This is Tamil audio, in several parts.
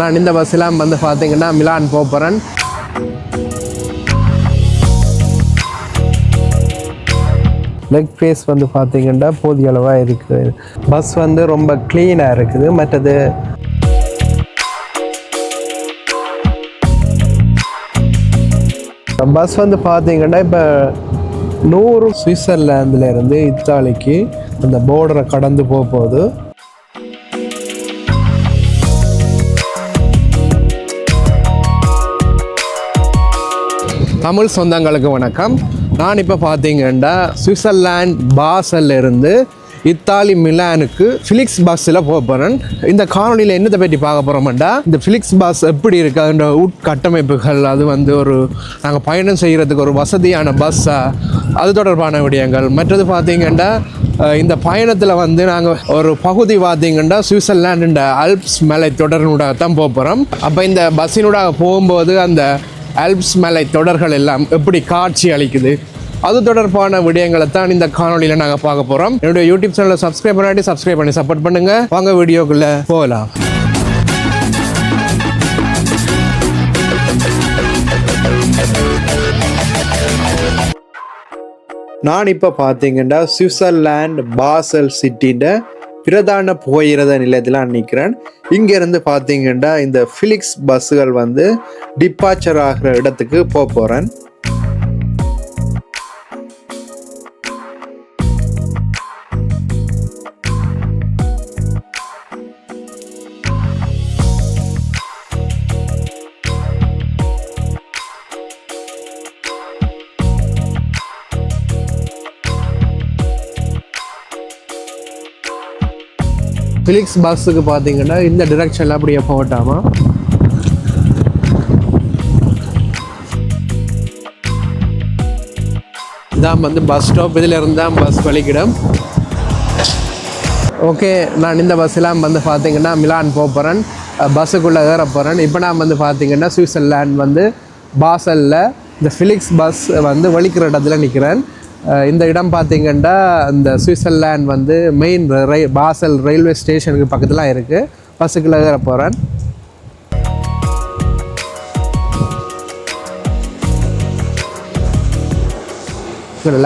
நான் இந்த பஸ்ஸெலாம் வந்து பார்த்தீங்கன்னா மிலான் போகிறேன் லெக் ஃபேஸ் வந்து பார்த்தீங்கன்னா போதிய அளவாக இருக்குது பஸ் வந்து ரொம்ப க்ளீனாக இருக்குது. மற்றது பஸ் வந்து பார்த்தீங்கன்னா இப்போ நூறு சுவிட்சர்லாந்துலேருந்து இத்தாலிக்கு அந்த போர்டரை கடந்து போக போகுது தமிழ் சொந்தங்களுக்கு வணக்கம். நான் இப்போ பார்த்தீங்கன்னா சுவிட்சர்லாண்ட் பாசல்ல இருந்து இத்தாலி மிலானுக்கு ஃபிலிக்ஸ் பஸ்ஸில் போக போகிறேன் இந்த காணொலியில் என்னத்தை பற்றி பார்க்க போகிறோம்டா இந்த ஃபிலிக்ஸ் பஸ் எப்படி இருக்குது அதோட உட்கட்டமைப்புகள் அது வந்து ஒரு நாங்கள் பயணம் செய்கிறதுக்கு ஒரு வசதியான பஸ்ஸா அது தொடர்பான விடயங்கள். மற்றது பார்த்திங்கன்னா இந்த பயணத்தில் வந்து நாங்கள் ஒரு பகுதி பார்த்தீங்கன்னா சுவிட்சர்லாண்டு அல்ப்ஸ் மலை தொடர்னூடாக தான் போக போகிறோம் அப்போ இந்த பஸ்ஸினூடாக போகும்போது அந்த ஆல்ப்ஸ் மலை தொடர்கள் எல்லாம் எப்படி காட்சி அளிக்குது? அது தொடர்பான விடயங்களை தான் இந்த காணொலியில் நாங்கள் பார்க்க போகிறோம் என்னுடைய யூடியூப் சேனலை சப்ஸ்கிரைப் பண்ணாட்டி சப்ஸ்கிரைப் பண்ணி சப்போர்ட் பண்ணுங்க. வாங்க வீடியோக்குள்ளே போகலாம். நான் இப்போ பார்த்தீங்கன்னா சுவிட்சர்லாண்ட் பாசல் சிட்டின்ற பிரதான புகையிரத நிலையத்தில் நிற்கிறேன் இங்கேருந்து பார்த்தீங்கன்னா இந்த ஃபிலிக்ஸ் பஸ்ஸுகள் வந்து டிப்பாச்சர் ஆகிற இடத்துக்கு போக போகிறேன் ஃபிலிக்ஸ் பஸ்ஸுக்கு பார்த்தீங்கன்னா இந்த டிரெக்ஷனில் அப்படியே போகட்டாமா? இதான் வந்து பஸ் ஸ்டாப் இதில் இருந்தால் பஸ் வலிக்கிடும் ஓகே நான் இந்த பஸ்ஸெலாம் வந்து பார்த்திங்கன்னா மிலான் போக போகிறேன் பஸ்ஸுக்குள்ளே ஏற போகிறேன் இப்போ நான் வந்து பார்த்தீங்கன்னா சுவிட்சர்லேண்ட் வந்து பாசலில் இந்த ஃபிலிக்ஸ் பஸ் வந்து வலிக்கிற இடத்துல நிற்கிறேன் இந்த இடம் பார்த்தீங்கன்னா இந்த சுவிட்சர்லேண்ட் வந்து மெயின் ரை பாசல் ரயில்வே ஸ்டேஷனுக்கு பக்கத்தில் இருக்குது பஸ்ஸுக்குள்ளே ஏற போகிறேன்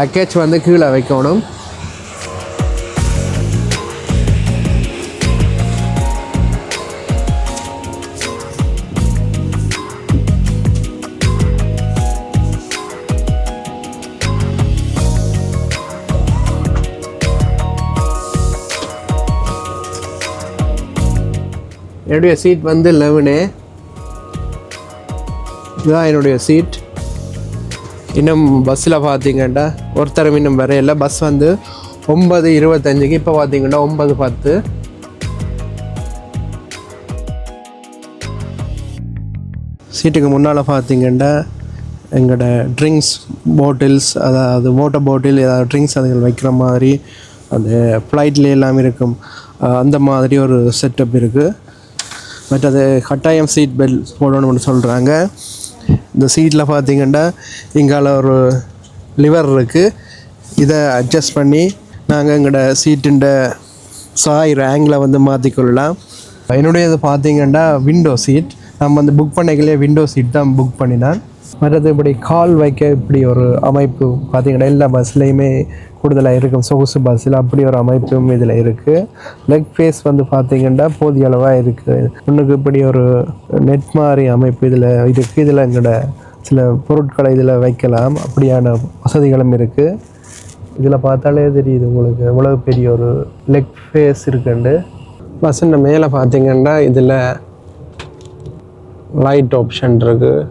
லக்கேஜ் வந்து கீழே வைக்கணும். என்னுடைய சீட் வந்து லெவனு இதுதான் என்னுடைய சீட் இன்னும் பஸ்ஸில் பார்த்தீங்கன்னா ஒருத்தரும் இன்னும் வரையில. பஸ் வந்து ஒன்பது இருபத்தஞ்சுக்கு இப்போ பார்த்தீங்கன்னா ஒன்பது பத்து. சீட்டுக்கு முன்னால் பார்த்தீங்கன்னா எங்களோட ட்ரிங்க்ஸ் பாட்டில்ஸ் அதாவது வாட்டர் பாட்டில் ஏதாவது ட்ரிங்க்ஸ் அதுகள் வைக்கிற மாதிரி அந்த ஃப்ளைட்ல எல்லாம் இருக்கும். அந்த மாதிரி ஒரு செட்டப் இருக்குது மற்றது கட்டாயம் சீட் பெல்ட் போடணும்னு சொல்கிறாங்க இந்த சீட்டில் பார்த்தீங்கன்னா இங்கால ஒரு லிவர் இருக்குது இதை அட்ஜஸ்ட் பண்ணி நாங்கள் எங்களோட சீட்டுண்ட சாயிற ஆங்கிளை வந்து மாற்றிக்கொள்ளலாம் என்னுடையது பார்த்தீங்கன்னா விண்டோ சீட் நம்ம வந்து புக் பண்ணிக்கலையே விண்டோ சீட் தான் புக் பண்ணினேன் மற்றது இப்படி கால் வைக்க இப்படி ஒரு அமைப்பு பார்த்தீங்கன்னா எல்லா பஸ்லேயுமே கூடுதலாக இருக்கும். சொகுசு பஸ்ஸில் அப்படி ஒரு அமைப்பும் இதில் இருக்குது லெக் ஃபேஸ் வந்து பார்த்தீங்கன்னா போதிய அளவாக இருக்குது ஒன்றுக்கு இப்படி ஒரு நெட் மாதிரி அமைப்பு இதில் இருக்குது இதில் எங்களோட சில பொருட்களை இதில் வைக்கலாம். அப்படியான வசதிகளும் இருக்குது இதில் பார்த்தாலே தெரியுது உங்களுக்கு. எவ்வளோ பெரிய ஒரு லெக் ஃபேஸ் இருக்குண்டு. பஸ்ஸுன்ற மேலே பார்த்தீங்கன்னா இதில் லைட் ஆப்ஷன் இருக்குது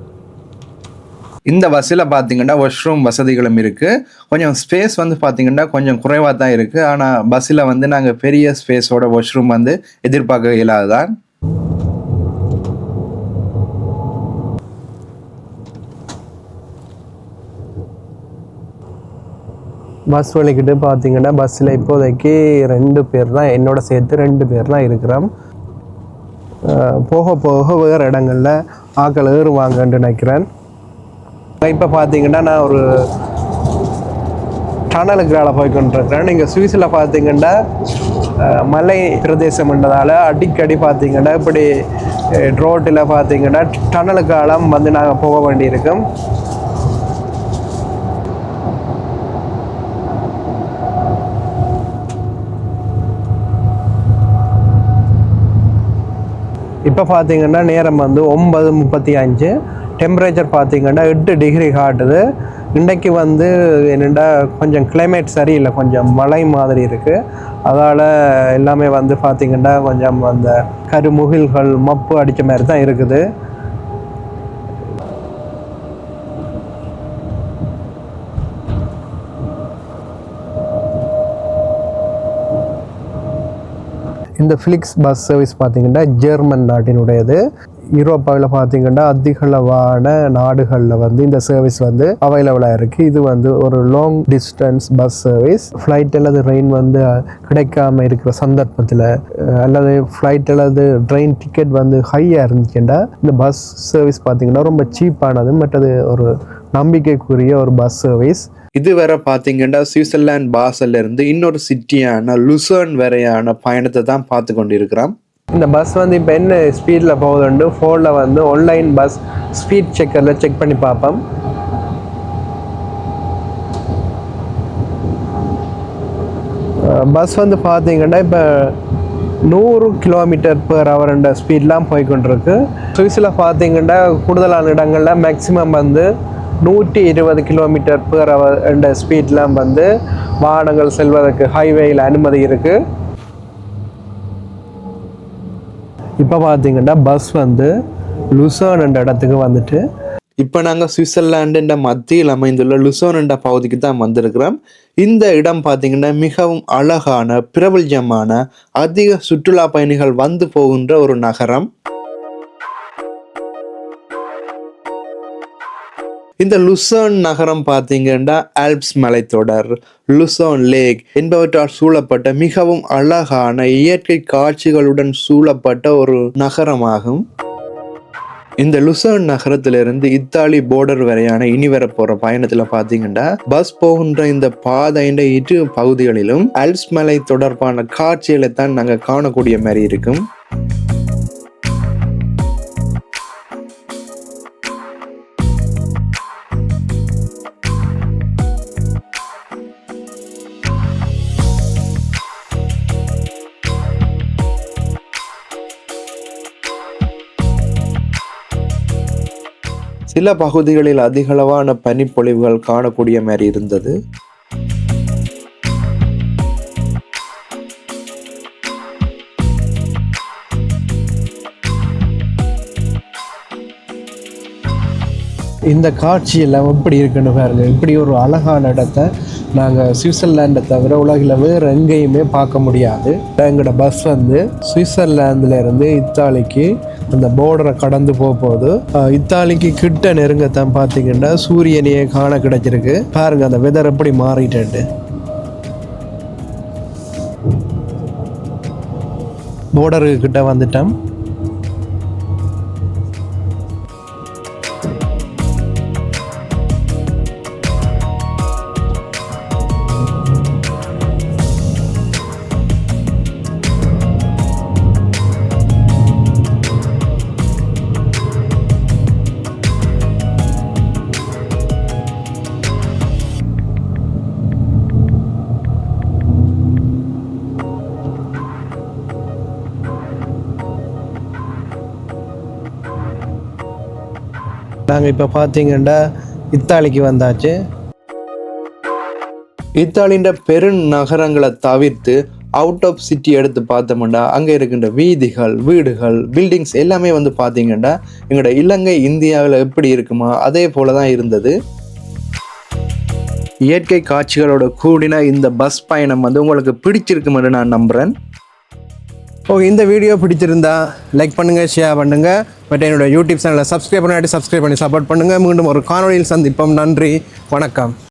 இந்த பஸ்ஸில் பார்த்தீங்கன்னா வாஷ்ரூம் வசதிகளும் இருக்குது கொஞ்சம் ஸ்பேஸ் வந்து பார்த்தீங்கன்னா கொஞ்சம் குறைவாக தான் இருக்குது ஆனால் பஸ்ஸில் வந்து நாங்கள் பெரிய ஸ்பேஸோட வாஷ்ரூம் வந்து எதிர்பார்க்க இயலாதுதான் பஸ் வழிக்கிட்டு பார்த்தீங்கன்னா பஸ்ஸில் இப்போதைக்கு ரெண்டு பேர் தான் என்னோட சேர்த்து ரெண்டு பேர் தான் இருக்கிறோம். போக போக வேறு இடங்களில் ஆக்கள் ஏறுவாங்கன்னு நினைக்கிறேன். இப்போ பார்த்தீங்கன்னா நான் ஒரு டனலுக்குறால போய் கொண்டிருக்கிறேன் நீங்கள் சுவிஸில் பார்த்தீங்கன்னா மலை பிரதேசம்ன்றதால அடிக்கடி பார்த்தீங்கன்னா இப்படி ரோட்டில் பார்த்தீங்கன்னா டனலுக்காலம் வந்து நாங்கள் போக வேண்டியிருக்கும். இப்போ பார்த்தீங்கன்னா நேரம் வந்து ஒன்பது முப்பத்தி அஞ்சு. டெம்பரேச்சர் பார்த்தீங்கன்னா எட்டு டிகிரி காட்டுது. இன்றைக்கு வந்து என்னென்னா கொஞ்சம் கிளைமேட் சரியில்லை. கொஞ்சம் மழை மாதிரி இருக்குது அதால் எல்லாமே வந்து பார்த்திங்கன்னா கொஞ்சம் அந்த கருமுகில்கள் மப்பு அடித்த மாதிரி தான் இருக்குது. இந்த ஃபிளிக்ஸ் பஸ் சர்வீஸ் பார்த்தீங்கன்னா ஜெர்மன் நாட்டினுடையது. யூரோப்பாவில் பார்த்தீங்கன்னா அதிகளவான நாடுகளில் வந்து இந்த சர்வீஸ் வந்து அவைலபிளாக இருக்குது இது வந்து ஒரு long distance bus service flight அல்லது ட்ரெயின் வந்து கிடைக்காம இருக்கிற சந்தர்ப்பத்தில் அல்லது ஃப்ளைட் அல்லது ட்ரெயின் டிக்கெட் வந்து ஹையாக இருந்துச்சுன்னா இந்த பஸ் சர்வீஸ் பார்த்தீங்கன்னா ரொம்ப சீப்பானது மற்றது ஒரு நம்பிக்கைக்குரிய ஒரு பஸ் சர்வீஸ் இதுவரை பார்த்தீங்கன்னா சுவிட்சர்லாந்து பாசல்ல இருந்து இன்னொரு சிட்டியான லுசர்ன் வரையான பயணத்தை தான் பார்த்து கொண்டிருக்கிறோம். இந்த பஸ் வந்து இப்போ என்ன ஸ்பீடில் போகுதுண்டு ஃபோனில் வந்து ஆன்லைன் பஸ் ஸ்பீட் செக்கரில் செக் பண்ணி பார்ப்போம். பஸ் வந்து பார்த்தீங்கன்னா இப்போ நூறு கிலோமீட்டர் per ஹவர்ன்ற ஸ்பீட்லாம் போய்க்கொண்டிருக்கு சுவிஸில் பார்த்தீங்கன்னா கூடுதலான இடங்களில் மேக்ஸிமம் வந்து நூற்றி இருபது கிலோமீட்டர் per ஹவர் என்ற ஸ்பீட்லாம் வந்து வாகனங்கள் செல்வதற்கு ஹைவேயில் அனுமதி இருக்குது இப்போ பார்த்தீங்கன்னா பஸ் வந்து லுசர்ன் என்ற இடத்துக்கு வந்துட்டு இப்போ நாங்கள் சுவிட்சர்லாண்டுன்ற மத்தியில் அமைந்துள்ள லுசோன் பகுதிக்கு தான் வந்திருக்கிறோம். இந்த இடம் பார்த்தீங்கன்னா மிகவும் அழகான பிரபல்யமான அதிக சுற்றுலா பயணிகள் வந்து போகின்ற ஒரு நகரம். இந்த லுசர்ன் நகரம் பார்த்தீங்கன்னா ஆல்ப்ஸ் மலைத்தொடர் லுசோன் லேக் என்பவற்றால் சூழப்பட்ட மிகவும் அழகான இயற்கை காட்சிகளுடன் சூழப்பட்ட ஒரு நகரமாகும். இந்த லுசர்ன் நகரத்திலிருந்து இத்தாலி போர்டர் வரையான இனி வர போற பயணத்துல பாத்தீங்கன்னா பஸ் போகின்ற இந்த பாதையின் இரு பகுதிகளிலும் அல்ஸ் மலை தொடர்பான காட்சிகளை தான் நாங்க காணக்கூடிய மாதிரி இருக்கும். சில பகுதிகளில் அதிகளவான பனிப்பொழிவுகள் காணக்கூடிய மாதிரி இருந்தது. இந்த காட்சி எல்லாம் எப்படி இருக்குன்னு பாருங்க. இப்படி ஒரு அழகான இடத்த நாங்கள் சுவிட்சர்லாண்டை தவிர உலகில் வேறு எங்கேயுமே பார்க்க முடியாது. எங்களோட பஸ் வந்து சுவிட்சர்லாந்துல இருந்து இத்தாலிக்கு அந்த போர்டரை கடந்து போக இத்தாலிக்கு கிட்ட நெருங்கத்தான் பார்த்தீங்கன்னா சூரியனையே காண கிடைச்சிருக்கு. பாருங்க அந்த வெதர் எப்படி மாறிட்டு போர்டருக்கு கிட்ட வந்துட்டேன் நாங்கள் இப்போ பார்த்தீங்கன்னா இத்தாலிக்கு வந்தாச்சு. இத்தாலின்ற பெருநகரங்களை தவிர்த்து அவுட் ஆஃப் சிட்டி எடுத்து பார்த்தோம்னா அங்கே இருக்கின்ற வீதிகள் வீடுகள் பில்டிங்ஸ் எல்லாமே வந்து பார்த்தீங்கன்னா எங்களோட இலங்கை இந்தியாவில் எப்படி இருக்குமா அதே போல தான் இருந்தது. இயற்கை காட்சிகளோட கூடின இந்த பஸ் பயணம் வந்து உங்களுக்கு பிடிச்சிருக்குமென்று நான் நம்புகிறேன் ஓ இந்த வீடியோ பிடிச்சிருந்தா லைக் பண்ணுங்கள் ஷேர் பண்ணுங்கள் பட் என்னோடய யூடியூப் சேனலை சப்ஸ்கிரைப் பண்ணாட்டி சப்ஸ்கிரைப் பண்ணி சப்போர்ட் பண்ணுங்கள் மீண்டும் ஒரு காணொலியில் சந்திப்போம். நன்றி. வணக்கம்.